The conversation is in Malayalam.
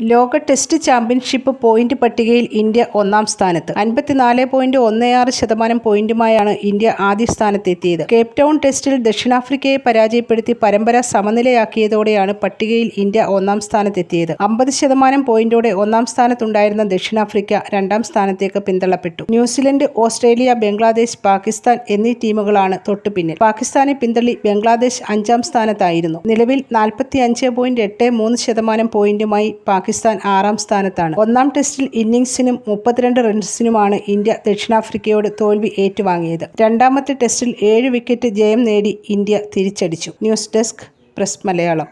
ലോക ടെസ്റ്റ് ചാമ്പ്യൻഷിപ്പ് പോയിന്റ് പട്ടികയിൽ ഇന്ത്യ ഒന്നാം സ്ഥാനത്ത്. അൻപത്തിനാല് പോയിന്റ് ഒന്ന് ആറ് ശതമാനം പോയിന്റുമായാണ് ഇന്ത്യ ആദ്യ സ്ഥാനത്തെത്തിയത്. കേപ്പ് ടൗൺ ടെസ്റ്റിൽ ദക്ഷിണാഫ്രിക്കയെ പരാജയപ്പെടുത്തി പരമ്പര സമനിലയാക്കിയതോടെയാണ് പട്ടികയിൽ ഇന്ത്യ ഒന്നാം സ്ഥാനത്തെത്തിയത്. അമ്പത് ശതമാനം പോയിന്റോടെ ഒന്നാം സ്ഥാനത്തുണ്ടായിരുന്ന ദക്ഷിണാഫ്രിക്ക രണ്ടാം സ്ഥാനത്തേക്ക് പിന്തള്ളപ്പെട്ടു. New Zealand Australia Bangladesh Pakistan എന്നീ ടീമുകളാണ് തൊട്ടുപിന്നിൽ പാകിസ്ഥാനെ പിന്തള്ളി ബംഗ്ലാദേശ് അഞ്ചാം സ്ഥാനത്തായിരുന്നു. നിലവിൽ നാൽപ്പത്തി അഞ്ച് പോയിന്റ് എട്ട് മൂന്ന് ശതമാനം പോയിന്റുമായി പാകിസ്ഥാൻ ആറാം സ്ഥാനത്താണ്. ഒന്നാം ടെസ്റ്റിൽ ഇന്നിംഗ്സിനും മുപ്പത്തിരണ്ട് റൺസിനുമാണ് ഇന്ത്യ ദക്ഷിണാഫ്രിക്കയോട് തോൽവി ഏറ്റുവാങ്ങിയത്. രണ്ടാമത്തെ ടെസ്റ്റിൽ ഏഴ് വിക്കറ്റ് ജയം നേടി ഇന്ത്യ തിരിച്ചടിച്ചു. News desk press Malayalam.